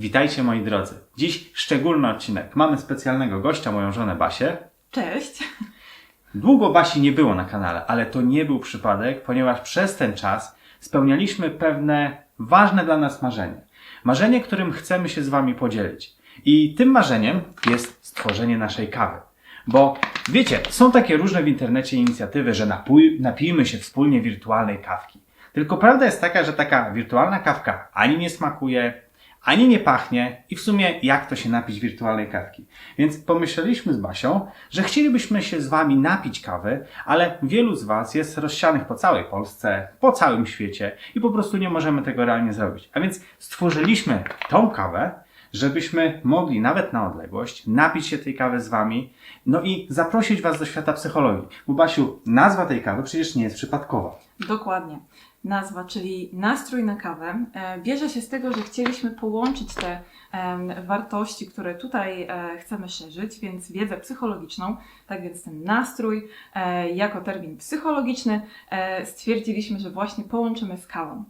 Witajcie moi drodzy. Dziś szczególny odcinek. Mamy specjalnego gościa, moją żonę Basię. Cześć. Długo Basi nie było na kanale, ale to nie był przypadek, ponieważ przez ten czas spełnialiśmy pewne ważne dla nas marzenie. Marzenie, którym chcemy się z Wami podzielić. I tym marzeniem jest stworzenie naszej kawy. Bo wiecie, są takie różne w internecie inicjatywy, że napój, napijmy się wspólnie wirtualnej kawki. Tylko prawda jest taka, że taka wirtualna kawka ani nie smakuje, ani nie pachnie i w sumie jak to się napić wirtualnej kawki. Więc pomyśleliśmy z Basią, że chcielibyśmy się z Wami napić kawy, ale wielu z Was jest rozsianych po całej Polsce, po całym świecie i po prostu nie możemy tego realnie zrobić. A więc stworzyliśmy tą kawę, żebyśmy mogli nawet na odległość napić się tej kawy z Wami, no i zaprosić Was do świata psychologii. Bo Basiu, nazwa tej kawy przecież nie jest przypadkowa. Dokładnie. Nazwa, czyli nastrój na kawę, e, bierze się z tego, że chcieliśmy połączyć te wartości, które tutaj e, chcemy szerzyć, więc wiedzę psychologiczną. Tak więc ten nastrój e, jako termin psychologiczny stwierdziliśmy, że właśnie połączymy z kawą.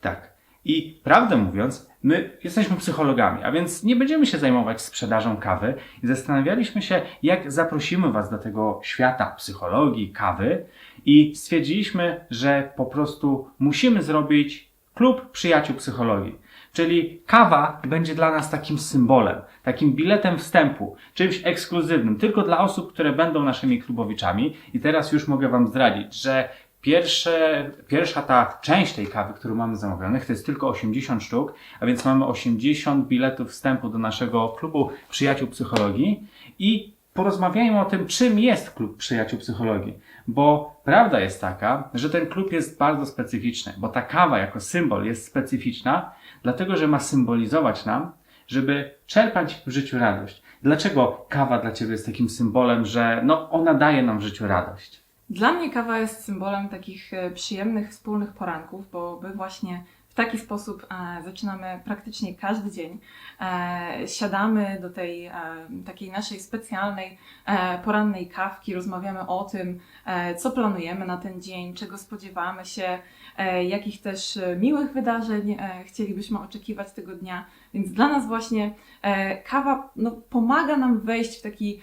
Tak. I prawdę mówiąc, my jesteśmy psychologami, a więc nie będziemy się zajmować sprzedażą kawy i zastanawialiśmy się, jak zaprosimy Was do tego świata psychologii, kawy i stwierdziliśmy, że po prostu musimy zrobić klub przyjaciół psychologii. Czyli kawa będzie dla nas takim symbolem, takim biletem wstępu, czymś ekskluzywnym, tylko dla osób, które będą naszymi klubowiczami. I teraz już mogę Wam zdradzić, że Pierwsze, pierwsza ta część tej kawy, którą mamy zamówionych, to jest tylko 80 sztuk, a więc mamy 80 biletów wstępu do naszego klubu Przyjaciół Psychologii i porozmawiajmy o tym, czym jest klub Przyjaciół Psychologii. Bo prawda jest taka, że ten klub jest bardzo specyficzny, bo ta kawa jako symbol jest specyficzna, dlatego że ma symbolizować nam, żeby czerpać w życiu radość. Dlaczego kawa dla Ciebie jest takim symbolem, że no, ona daje nam w życiu radość? Dla mnie kawa jest symbolem takich e, przyjemnych, wspólnych poranków, bo my właśnie w taki sposób e, zaczynamy praktycznie każdy dzień. E, siadamy do tej e, takiej naszej specjalnej porannej kawki, rozmawiamy o tym, co planujemy na ten dzień, czego spodziewamy się, jakich też miłych wydarzeń chcielibyśmy oczekiwać tego dnia. Więc dla nas właśnie kawa no, pomaga nam wejść w taki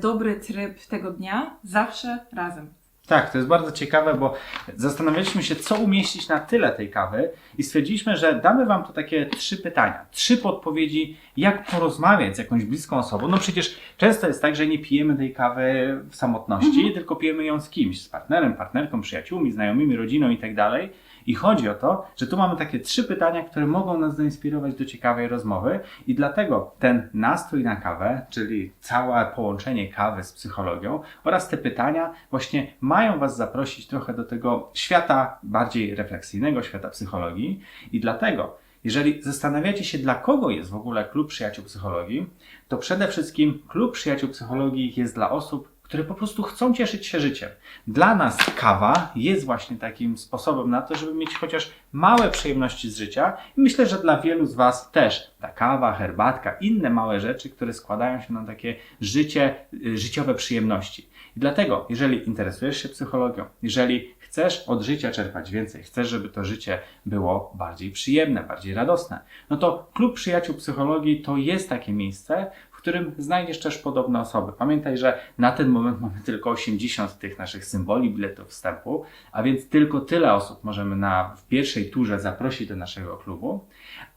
dobry tryb tego dnia, zawsze razem. Tak, to jest bardzo ciekawe, bo zastanawialiśmy się, co umieścić na tyle tej kawy i stwierdziliśmy, że damy Wam tu takie trzy pytania, trzy podpowiedzi, jak porozmawiać z jakąś bliską osobą. No przecież często jest tak, że nie pijemy tej kawy w samotności, tylko pijemy ją z kimś, z partnerem, partnerką, przyjaciółmi, znajomymi, rodziną i tak dalej. I chodzi o to, że tu mamy takie trzy pytania, które mogą nas zainspirować do ciekawej rozmowy. I dlatego ten nastrój na kawę, czyli całe połączenie kawy z psychologią oraz te pytania właśnie mają Was zaprosić trochę do tego świata bardziej refleksyjnego, świata psychologii. I dlatego jeżeli zastanawiacie się, dla kogo jest w ogóle Klub Przyjaciół Psychologii, to przede wszystkim Klub Przyjaciół Psychologii jest dla osób, które po prostu chcą cieszyć się życiem. Dla nas kawa jest właśnie takim sposobem na to, żeby mieć chociaż małe przyjemności z życia. I myślę, że dla wielu z Was też ta kawa, herbatka, inne małe rzeczy, które składają się na takie życie, y, życiowe przyjemności. I dlatego, jeżeli interesujesz się psychologią, jeżeli chcesz od życia czerpać więcej, chcesz, żeby to życie było bardziej przyjemne, bardziej radosne, no to Klub Przyjaciół Psychologii to jest takie miejsce, którym znajdziesz też podobne osoby. Pamiętaj, że na ten moment mamy tylko 80 tych naszych symboli biletów wstępu, a więc tylko tyle osób możemy na, w pierwszej turze zaprosić do naszego klubu.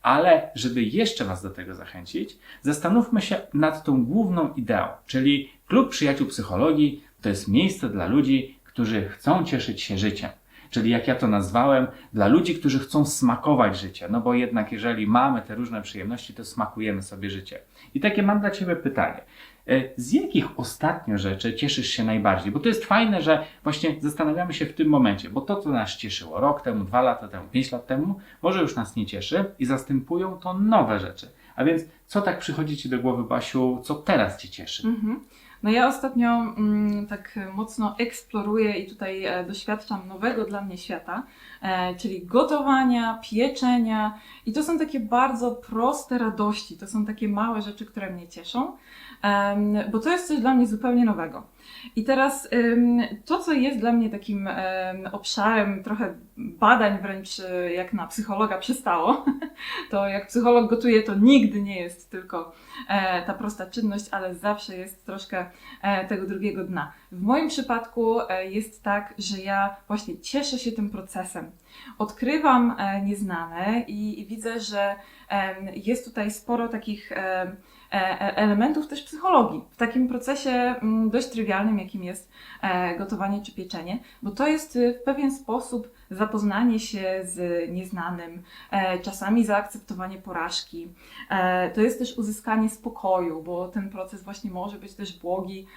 Ale żeby jeszcze Was do tego zachęcić, zastanówmy się nad tą główną ideą, czyli Klub Przyjaciół Psychologii to jest miejsce dla ludzi, którzy chcą cieszyć się życiem. Czyli jak ja to nazwałem, dla ludzi, którzy chcą smakować życie. No bo jednak jeżeli mamy te różne przyjemności, to smakujemy sobie życie. I takie mam dla Ciebie pytanie. E, Z jakich ostatnio rzeczy cieszysz się najbardziej? Bo to jest fajne, że właśnie zastanawiamy się w tym momencie, bo to, co nas cieszyło rok temu, dwa lata temu, pięć lat temu, może już nas nie cieszy i zastępują to nowe rzeczy. A więc co tak przychodzi Ci do głowy, Basiu, co teraz Cię cieszy? Mhm. No ja ostatnio mm, tak mocno eksploruję i tutaj e, doświadczam nowego dla mnie świata, czyli gotowania, pieczenia i to są takie bardzo proste radości, to są takie małe rzeczy, które mnie cieszą, bo to jest coś dla mnie zupełnie nowego. I teraz to, co jest dla mnie takim obszarem trochę badań, wręcz y, jak na psychologa przystało, to jak psycholog gotuje, to nigdy nie jest tylko e, ta prosta czynność, ale zawsze jest troszkę e, tego drugiego dna. W moim przypadku e, jest tak, że ja właśnie cieszę się tym procesem. Odkrywam e, nieznane i, widzę, że jest tutaj sporo takich e, elementów też psychologii w takim procesie mm, dość trywialnym, jakim jest gotowanie czy pieczenie, bo to jest y, w pewien sposób zapoznanie się z nieznanym, e, czasami zaakceptowanie porażki. E, to jest też uzyskanie spokoju, bo ten proces właśnie może być też błogi,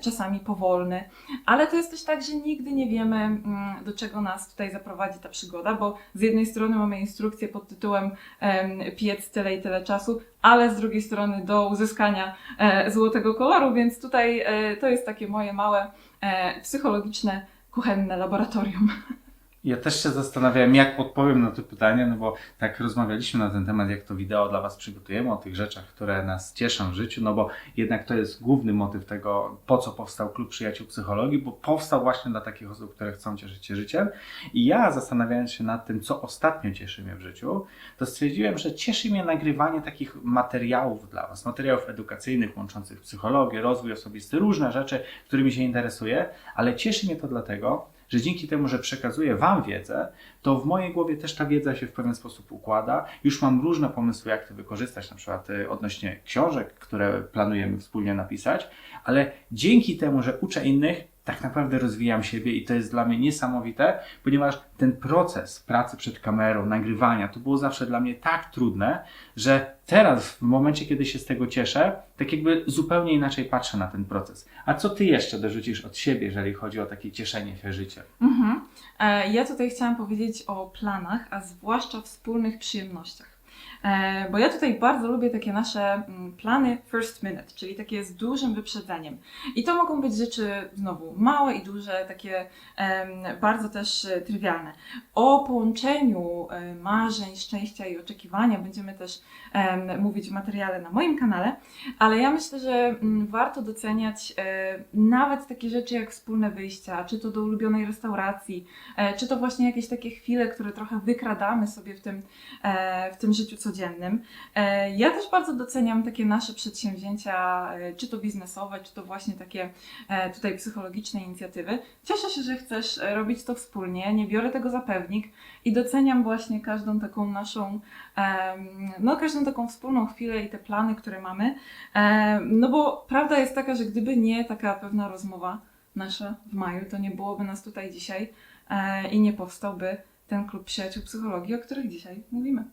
czasami powolny, ale to jest też tak, że nigdy nie wiemy, mm, do czego nas tutaj zaprowadzi ta przygoda, bo z jednej strony mamy instrukcję pod tytułem em, piec tyle i tyle czasu, ale z drugiej strony do uzyskania e, złotego koloru, więc tutaj to jest takie moje małe psychologiczne, kuchenne laboratorium. Ja też się zastanawiałem, jak odpowiem na to pytanie, no bo tak rozmawialiśmy na ten temat, jak to wideo dla Was przygotujemy, o tych rzeczach, które nas cieszą w życiu, no bo jednak to jest główny motyw tego, po co powstał Klub Przyjaciół Psychologii, bo powstał właśnie dla takich osób, które chcą cieszyć się życiem. I ja zastanawiając się nad tym, co ostatnio cieszy mnie w życiu, to stwierdziłem, że cieszy mnie nagrywanie takich materiałów dla Was, materiałów edukacyjnych łączących psychologię, rozwój osobisty, różne rzeczy, którymi się interesuję, ale cieszy mnie to dlatego, że dzięki temu, że przekazuję Wam wiedzę, to w mojej głowie też ta wiedza się w pewien sposób układa. Już mam różne pomysły, jak to wykorzystać, na przykład y, odnośnie książek, które planujemy wspólnie napisać, ale dzięki temu, że uczę innych, tak naprawdę rozwijam siebie i to jest dla mnie niesamowite, ponieważ ten proces pracy przed kamerą, nagrywania, to było zawsze dla mnie tak trudne, że teraz, w momencie, kiedy się z tego cieszę, tak jakby zupełnie inaczej patrzę na ten proces. A co ty jeszcze dorzucisz od siebie, jeżeli chodzi o takie cieszenie się życiem? Mhm. E, Ja tutaj chciałam powiedzieć o planach, a zwłaszcza wspólnych przyjemnościach. E, Bo ja tutaj bardzo lubię takie nasze mm, plany first minute, czyli takie z dużym wyprzedzeniem. I to mogą być rzeczy znowu małe i duże, takie bardzo też e, trywialne. O połączeniu e, marzeń, szczęścia i oczekiwania będziemy też mówić w materiale na moim kanale, ale ja myślę, że mm, warto doceniać nawet takie rzeczy jak wspólne wyjścia, czy to do ulubionej restauracji, czy to właśnie jakieś takie chwile, które trochę wykradamy sobie w tym, w tym życiu codziennym. E, Ja też bardzo doceniam takie nasze przedsięwzięcia, e, czy to biznesowe, czy to właśnie takie e, tutaj psychologiczne inicjatywy. Cieszę się, że chcesz robić to wspólnie, nie biorę tego za pewnik i doceniam właśnie każdą taką naszą, no każdą taką wspólną chwilę i te plany, które mamy. No bo prawda jest taka, że gdyby nie taka pewna rozmowa nasza w maju, to nie byłoby nas tutaj dzisiaj i nie powstałby ten klub przyjaciół psychologii, o których dzisiaj mówimy.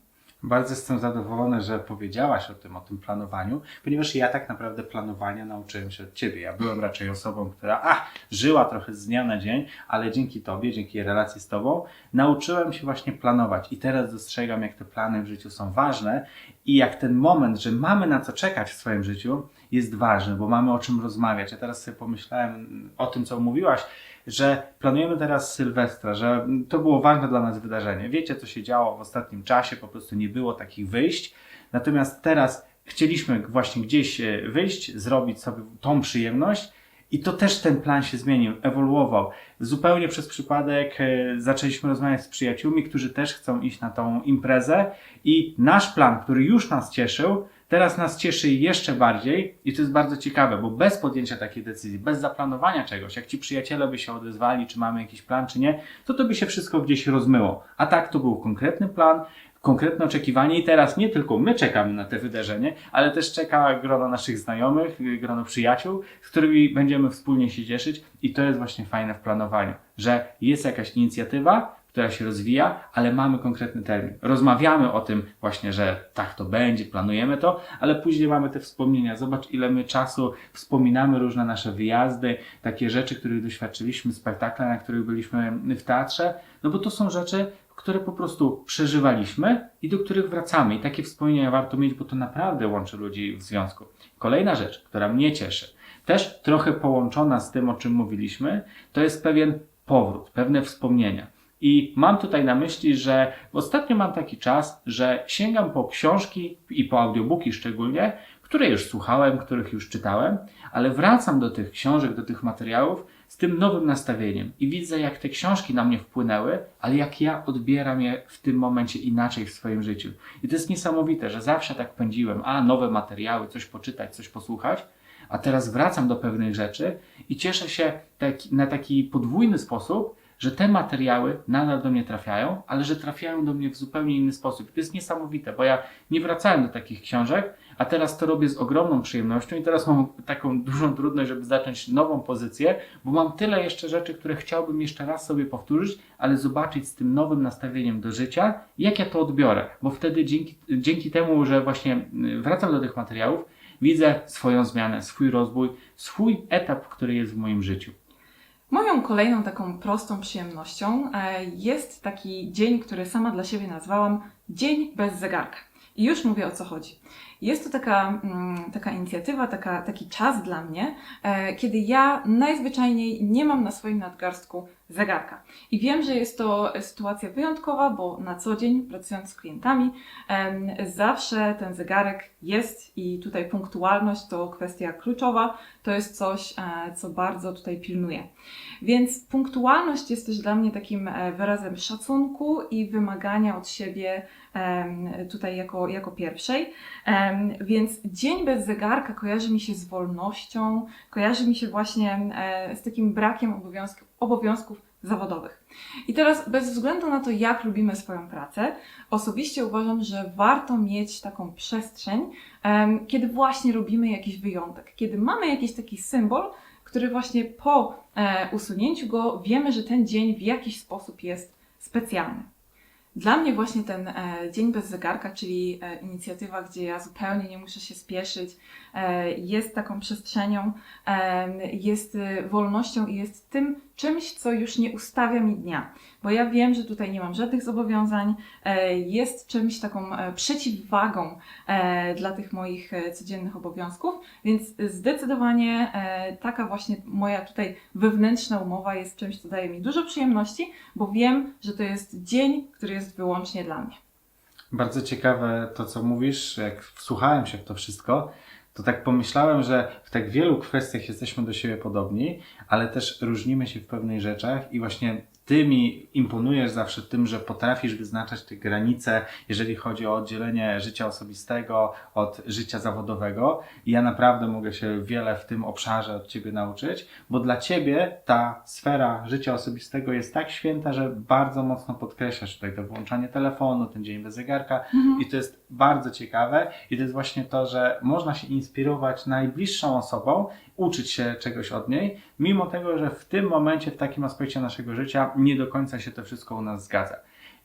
Bardzo jestem zadowolony, że powiedziałaś o tym, o tym planowaniu, ponieważ ja tak naprawdę planowania nauczyłem się od Ciebie. Ja byłem raczej osobą, która a, żyła trochę z dnia na dzień, ale dzięki Tobie, dzięki relacji z Tobą, nauczyłem się właśnie planować. I teraz dostrzegam, jak te plany w życiu są ważne i jak ten moment, że mamy na co czekać w swoim życiu, jest ważny, bo mamy o czym rozmawiać. Ja teraz sobie pomyślałem o tym, co mówiłaś, że planujemy teraz Sylwestra, że to było ważne dla nas wydarzenie. Wiecie, co się działo w ostatnim czasie, po prostu nie było takich wyjść. Natomiast teraz chcieliśmy właśnie gdzieś e, wyjść, zrobić sobie tą przyjemność. I to też ten plan się zmienił, ewoluował. Zupełnie przez przypadek e, zaczęliśmy rozmawiać z przyjaciółmi, którzy też chcą iść na tą imprezę i nasz plan, który już nas cieszył, teraz nas cieszy jeszcze bardziej i to jest bardzo ciekawe, bo bez podjęcia takiej decyzji, bez zaplanowania czegoś, jak ci przyjaciele by się odezwali, czy mamy jakiś plan, czy nie, to to by się wszystko gdzieś rozmyło. A tak to był konkretny plan, konkretne oczekiwanie i teraz nie tylko my czekamy na te wydarzenie, ale też czeka grono naszych znajomych, grono przyjaciół, z którymi będziemy wspólnie się cieszyć i to jest właśnie fajne w planowaniu, że jest jakaś inicjatywa, która się rozwija, ale mamy konkretny termin. Rozmawiamy o tym właśnie, że tak to będzie, planujemy to, ale później mamy te wspomnienia. Zobacz, ile my czasu wspominamy różne nasze wyjazdy, takie rzeczy, których doświadczyliśmy, spektakle, na których byliśmy w teatrze, no bo to są rzeczy, które po prostu przeżywaliśmy i do których wracamy. I takie wspomnienia warto mieć, bo to naprawdę łączy ludzi w związku. Kolejna rzecz, która mnie cieszy, też trochę połączona z tym, o czym mówiliśmy, to jest pewien powrót, pewne wspomnienia. I mam tutaj na myśli, że ostatnio mam taki czas, że sięgam po książki i po audiobooki szczególnie, które już słuchałem, których już czytałem, ale wracam do tych książek, do tych materiałów z tym nowym nastawieniem. I widzę, jak te książki na mnie wpłynęły, ale jak ja odbieram je w tym momencie inaczej w swoim życiu. I to jest niesamowite, że zawsze tak pędziłem, a nowe materiały, coś poczytać, coś posłuchać, a teraz wracam do pewnych rzeczy i cieszę się taki, na taki podwójny sposób, że te materiały nadal do mnie trafiają, ale że trafiają do mnie w zupełnie inny sposób. To jest niesamowite, bo ja nie wracałem do takich książek, a teraz to robię z ogromną przyjemnością i teraz mam taką dużą trudność, żeby zacząć nową pozycję, bo mam tyle jeszcze rzeczy, które chciałbym jeszcze raz sobie powtórzyć, ale zobaczyć z tym nowym nastawieniem do życia, jak ja to odbiorę, bo wtedy dzięki, dzięki temu, że właśnie y, wracam do tych materiałów, widzę swoją zmianę, swój rozwój, swój etap, który jest w moim życiu. Moją kolejną taką prostą przyjemnością e, jest taki dzień, który sama dla siebie nazwałam Dzień bez zegarka. I już mówię o co chodzi. Jest to taka, mm, taka inicjatywa, taka, taki czas dla mnie, e, kiedy ja najzwyczajniej nie mam na swoim nadgarstku zegarka. I wiem, że jest to sytuacja wyjątkowa, bo na co dzień pracując z klientami, zawsze ten zegarek jest i tutaj punktualność to kwestia kluczowa. To jest coś, e, co bardzo tutaj pilnuję. Więc punktualność jest też dla mnie takim e, wyrazem szacunku i wymagania od siebie tutaj jako, jako pierwszej. Więc dzień bez zegarka kojarzy mi się z wolnością, kojarzy mi się właśnie e, z takim brakiem obowiązków, obowiązków zawodowych. I teraz, bez względu na to, jak lubimy swoją pracę, osobiście uważam, że warto mieć taką przestrzeń, kiedy właśnie robimy jakiś wyjątek, kiedy mamy jakiś taki symbol, który właśnie po e, usunięciu go wiemy, że ten dzień w jakiś sposób jest specjalny. Dla mnie właśnie ten e, dzień bez zegarka, czyli e, inicjatywa, gdzie ja zupełnie nie muszę się spieszyć, e, jest taką przestrzenią, jest wolnością i jest tym czymś, co już nie ustawia mi dnia. Bo ja wiem, że tutaj nie mam żadnych zobowiązań, e, jest czymś taką e, przeciwwagą e, dla tych moich codziennych obowiązków, więc zdecydowanie taka właśnie moja tutaj wewnętrzna umowa jest czymś, co daje mi dużo przyjemności, bo wiem, że to jest dzień, który jest wyłącznie dla mnie. Bardzo ciekawe to, co mówisz. Jak wsłuchałem się w to wszystko, to tak pomyślałem, że w tak wielu kwestiach jesteśmy do siebie podobni, ale też różnimy się w pewnych rzeczach i właśnie ty mi imponujesz zawsze tym, że potrafisz wyznaczać te granice, jeżeli chodzi o oddzielenie życia osobistego od życia zawodowego. I ja naprawdę mogę się wiele w tym obszarze od ciebie nauczyć, bo dla ciebie ta sfera życia osobistego jest tak święta, że bardzo mocno podkreślasz tutaj to włączanie telefonu, ten dzień bez zegarka. I to jest bardzo ciekawe. I to jest właśnie to, że można się inspirować najbliższą osobą, uczyć się czegoś od niej, mimo tego, że w tym momencie, w takim aspekcie naszego życia nie do końca się to wszystko u nas zgadza.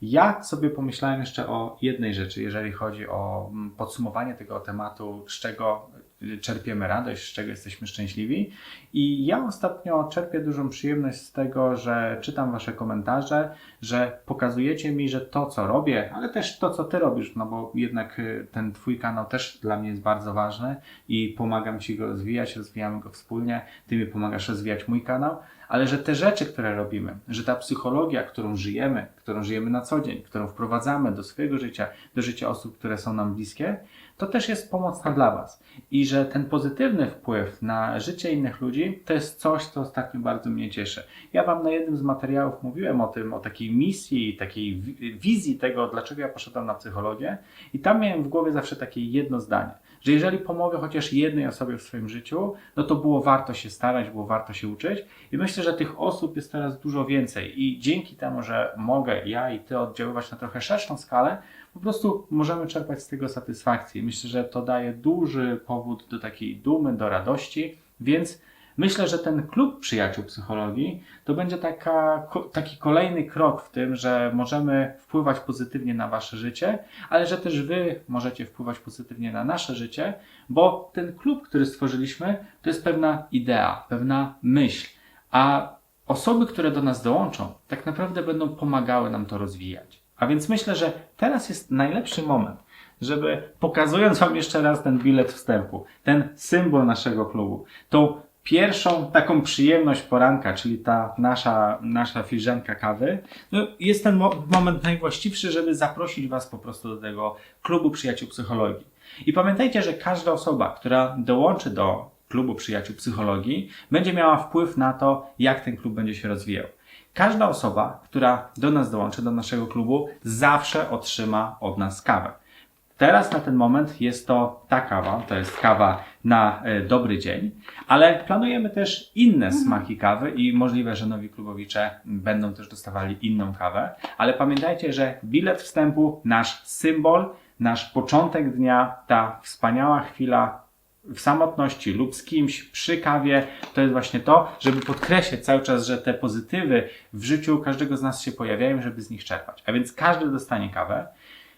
Ja sobie pomyślałem jeszcze o jednej rzeczy, jeżeli chodzi o mm, podsumowanie tego tematu, z czego czerpiemy radość, z czego jesteśmy szczęśliwi. I ja ostatnio czerpię dużą przyjemność z tego, że czytam Wasze komentarze, że pokazujecie mi, że to, co robię, ale też to, co Ty robisz, no bo jednak y, ten Twój kanał też dla mnie jest bardzo ważny i pomagam Ci go rozwijać, rozwijamy go wspólnie, Ty mi pomagasz rozwijać mój kanał, ale że te rzeczy, które robimy, że ta psychologia, którą żyjemy, którą żyjemy na co dzień, którą wprowadzamy do swojego życia, do życia osób, które są nam bliskie, to też jest pomocna dla Was. I że ten pozytywny wpływ na życie innych ludzi to jest coś, co ostatnio bardzo mnie cieszy. Ja Wam na jednym z materiałów mówiłem o tym, o takiej misji, takiej wi- wizji tego, dlaczego ja poszedłem na psychologię, i tam miałem w głowie zawsze takie jedno zdanie, że jeżeli pomogę chociaż jednej osobie w swoim życiu, no to było warto się starać, było warto się uczyć. I myślę, że tych osób jest teraz dużo więcej. I dzięki temu, że mogę ja i Ty oddziaływać na trochę szerszą skalę, po prostu możemy czerpać z tego satysfakcję. Myślę, że to daje duży powód do takiej dumy, do radości, więc myślę, że ten klub przyjaciół psychologii to będzie taka, taki kolejny krok w tym, że możemy wpływać pozytywnie na Wasze życie, ale że też Wy możecie wpływać pozytywnie na nasze życie, bo ten klub, który stworzyliśmy, to jest pewna idea, pewna myśl, a osoby, które do nas dołączą, tak naprawdę będą pomagały nam to rozwijać. A więc myślę, że teraz jest najlepszy moment, żeby pokazując Wam jeszcze raz ten bilet wstępu, ten symbol naszego klubu, tą pierwszą taką przyjemność poranka, czyli ta nasza, nasza filiżanka kawy, no jest ten mo- moment najwłaściwszy, żeby zaprosić Was po prostu do tego klubu przyjaciół psychologii. I pamiętajcie, że każda osoba, która dołączy do klubu przyjaciół psychologii, będzie miała wpływ na to, jak ten klub będzie się rozwijał. Każda osoba, która do nas dołączy, do naszego klubu, zawsze otrzyma od nas kawę. Teraz na ten moment jest to ta kawa, to jest kawa na e, dobry dzień, ale planujemy też inne smaki kawy i możliwe, że nowi klubowicze będą też dostawali inną kawę, ale pamiętajcie, że bilet wstępu, nasz symbol, nasz początek dnia, ta wspaniała chwila w samotności lub z kimś przy kawie, to jest właśnie to, żeby podkreślać cały czas, że te pozytywy w życiu każdego z nas się pojawiają, żeby z nich czerpać. A więc każdy dostanie kawę.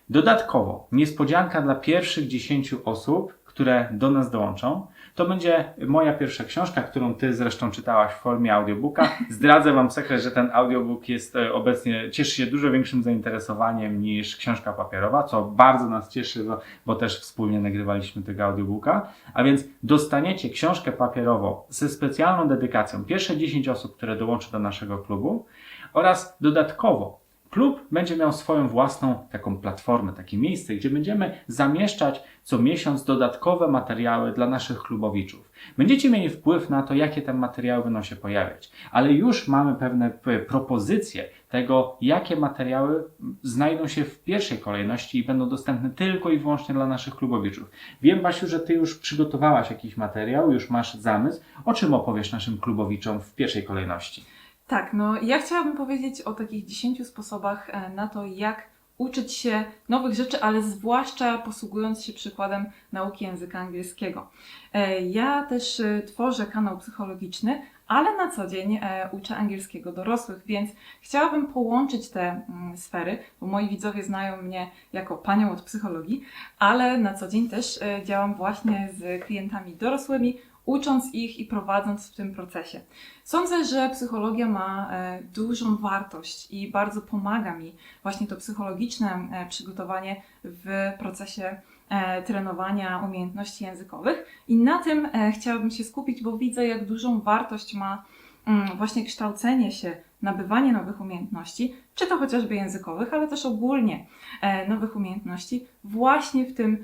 Dodatkowo, niespodzianka dla pierwszych 10 osób, które do nas dołączą, to będzie moja pierwsza książka, którą ty zresztą czytałaś w formie audiobooka. Zdradzę wam sekret, że ten audiobook jest e, obecnie, cieszy się dużo większym zainteresowaniem niż książka papierowa, co bardzo nas cieszy, bo, też wspólnie nagrywaliśmy tego audiobooka. A więc dostaniecie książkę papierową ze specjalną dedykacją. Pierwsze 10 osób, które dołączy do naszego klubu oraz dodatkowo Klub będzie miał swoją własną taką platformę, takie miejsce, gdzie będziemy zamieszczać co miesiąc dodatkowe materiały dla naszych klubowiczów. Będziecie mieli wpływ na to, jakie te materiały będą się pojawiać, ale już mamy pewne propozycje tego, jakie materiały znajdą się w pierwszej kolejności i będą dostępne tylko i wyłącznie dla naszych klubowiczów. Wiem, Basiu, że Ty już przygotowałaś jakiś materiał, już masz zamysł. O czym opowiesz naszym klubowiczom w pierwszej kolejności? Tak, no ja chciałabym powiedzieć o takich 10 sposobach e, na to, jak uczyć się nowych rzeczy, ale zwłaszcza posługując się przykładem nauki języka angielskiego. E, Ja też e, tworzę kanał psychologiczny, ale na co dzień uczę angielskiego dorosłych, więc chciałabym połączyć te mm, sfery, bo moi widzowie znają mnie jako panią od psychologii, ale na co dzień też działam właśnie z klientami dorosłymi, ucząc ich i prowadząc w tym procesie. Sądzę, że psychologia ma e, dużą wartość i bardzo pomaga mi właśnie to psychologiczne e, przygotowanie w procesie e, trenowania umiejętności językowych. I na tym chciałabym się skupić, bo widzę, jak dużą wartość ma mm, właśnie kształcenie się, nabywanie nowych umiejętności, czy to chociażby językowych, ale też ogólnie nowych umiejętności, właśnie w tym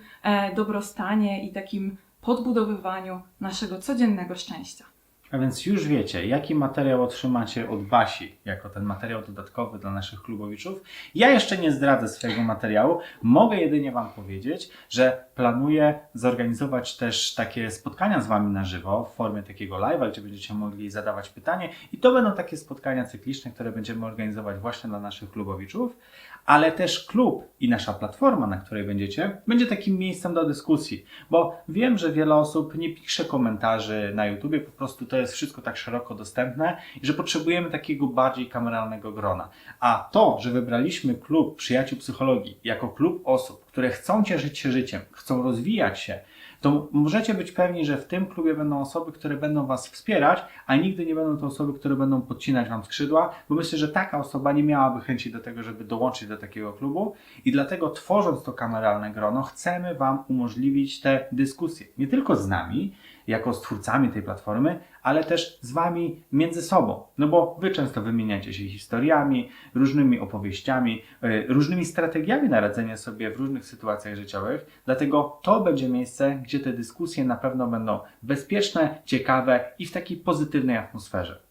dobrostanie i takim podbudowywaniu naszego codziennego szczęścia. A więc już wiecie, jaki materiał otrzymacie od Basi, jako ten materiał dodatkowy dla naszych klubowiczów. Ja jeszcze nie zdradzę swojego materiału. Mogę jedynie Wam powiedzieć, że planuję zorganizować też takie spotkania z Wami na żywo w formie takiego live'a, gdzie będziecie mogli zadawać pytanie. I to będą takie spotkania cykliczne, które będziemy organizować właśnie dla naszych klubowiczów. Ale też klub i nasza platforma, na której będziecie, będzie takim miejscem do dyskusji, bo wiem, że wiele osób nie pisze komentarzy na YouTubie, po prostu to jest wszystko tak szeroko dostępne i że potrzebujemy takiego bardziej kameralnego grona. A to, że wybraliśmy klub przyjaciół psychologii jako klub osób, które chcą cieszyć się życiem, chcą rozwijać się, to możecie być pewni, że w tym klubie będą osoby, które będą Was wspierać, a nigdy nie będą to osoby, które będą podcinać Wam skrzydła, bo myślę, że taka osoba nie miałaby chęci do tego, żeby dołączyć do takiego klubu i dlatego tworząc to kameralne grono, chcemy Wam umożliwić te dyskusje. Nie tylko z nami, jako z twórcami tej platformy, ale też z Wami między sobą. No bo Wy często wymieniacie się historiami, różnymi opowieściami, y, różnymi strategiami na radzenie sobie w różnych sytuacjach życiowych. Dlatego to będzie miejsce, gdzie te dyskusje na pewno będą bezpieczne, ciekawe i w takiej pozytywnej atmosferze.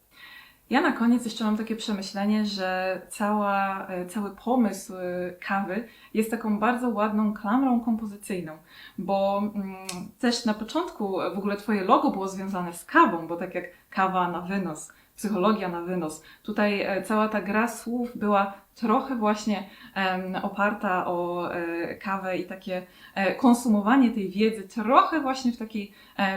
Ja na koniec jeszcze mam takie przemyślenie, że cała, e, cały pomysł e, kawy jest taką bardzo ładną klamrą kompozycyjną, bo mm, też na początku w ogóle Twoje logo było związane z kawą, bo tak jak kawa na wynos, psychologia na wynos, tutaj e, cała ta gra słów była trochę właśnie oparta o e, kawę i takie e, konsumowanie tej wiedzy trochę właśnie w takiej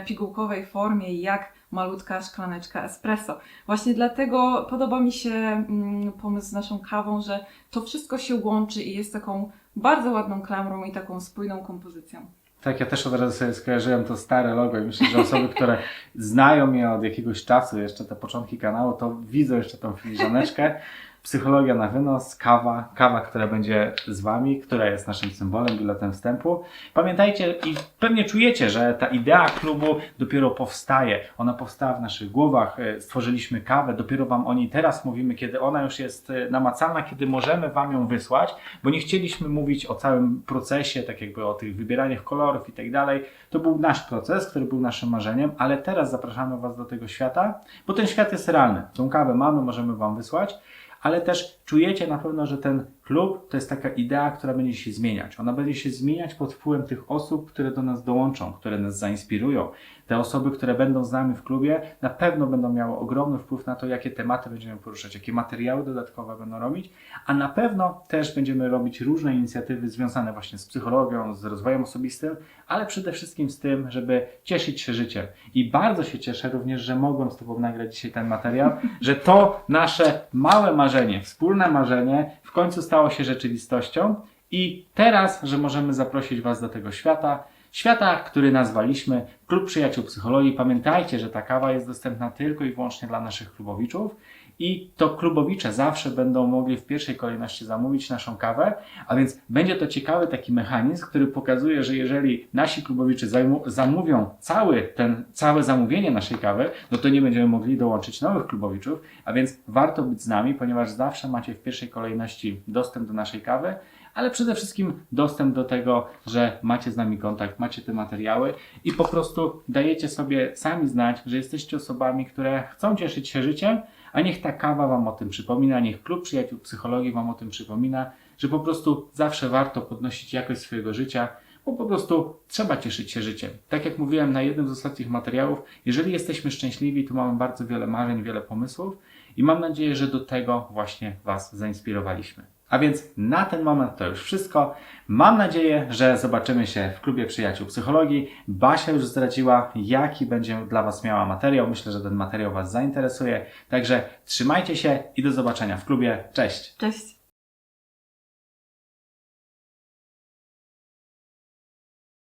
pigułkowej formie, jak malutka szklaneczka espresso. Właśnie dlatego podoba mi się mm, pomysł z naszą kawą, że to wszystko się łączy i jest taką bardzo ładną klamrą i taką spójną kompozycją. Tak, ja też od razu sobie skojarzyłem to stare logo i myślę, że osoby, które znają mnie od jakiegoś czasu, jeszcze te początki kanału, to widzą jeszcze tą filiżaneczkę. Psychologia na wynos, kawa, kawa, która będzie z Wami, która jest naszym symbolem, biletem wstępu. Pamiętajcie i pewnie czujecie, że ta idea klubu dopiero powstaje. Ona powstała w naszych głowach, e, stworzyliśmy kawę, dopiero Wam o niej teraz mówimy, kiedy ona już jest e, namacalna, kiedy możemy Wam ją wysłać, bo nie chcieliśmy mówić o całym procesie, tak jakby o tych wybieraniach kolorów i tak dalej. To był nasz proces, który był naszym marzeniem, ale teraz zapraszamy Was do tego świata, bo ten świat jest realny. Tą kawę mamy, możemy Wam wysłać, ale też czujecie na pewno, że ten klub to jest taka idea, która będzie się zmieniać. Ona będzie się zmieniać pod wpływem tych osób, które do nas dołączą, które nas zainspirują. Te osoby, które będą z nami w klubie, na pewno będą miały ogromny wpływ na to, jakie tematy będziemy poruszać, jakie materiały dodatkowe będą robić, a na pewno też będziemy robić różne inicjatywy związane właśnie z psychologią, z rozwojem osobistym, ale przede wszystkim z tym, żeby cieszyć się życiem. I bardzo się cieszę również, że mogłem z Tobą nagrać dzisiaj ten materiał, że to nasze małe marzenie, wspólne marzenie w końcu się rzeczywistością i teraz, że możemy zaprosić Was do tego świata, świata, który nazwaliśmy Klub Przyjaciół Psychologii. Pamiętajcie, że ta kawa jest dostępna tylko i wyłącznie dla naszych klubowiczów i to klubowicze zawsze będą mogli w pierwszej kolejności zamówić naszą kawę, a więc będzie to ciekawy taki mechanizm, który pokazuje, że jeżeli nasi klubowicze zamówią cały ten, całe zamówienie naszej kawy, no to nie będziemy mogli dołączyć nowych klubowiczów, a więc warto być z nami, ponieważ zawsze macie w pierwszej kolejności dostęp do naszej kawy, ale przede wszystkim dostęp do tego, że macie z nami kontakt, macie te materiały i po prostu dajecie sobie sami znać, że jesteście osobami, które chcą cieszyć się życiem, a niech ta kawa Wam o tym przypomina, niech Klub Przyjaciół Psychologii Wam o tym przypomina, że po prostu zawsze warto podnosić jakość swojego życia, bo po prostu trzeba cieszyć się życiem. Tak jak mówiłem na jednym z ostatnich materiałów, jeżeli jesteśmy szczęśliwi, to mamy bardzo wiele marzeń, wiele pomysłów i mam nadzieję, że do tego właśnie Was zainspirowaliśmy. A więc na ten moment to już wszystko. Mam nadzieję, że zobaczymy się w klubie przyjaciół psychologii. Basia już zdradziła, jaki będzie dla Was miała materiał. Myślę, że ten materiał Was zainteresuje. Także trzymajcie się i do zobaczenia w klubie. Cześć! Cześć!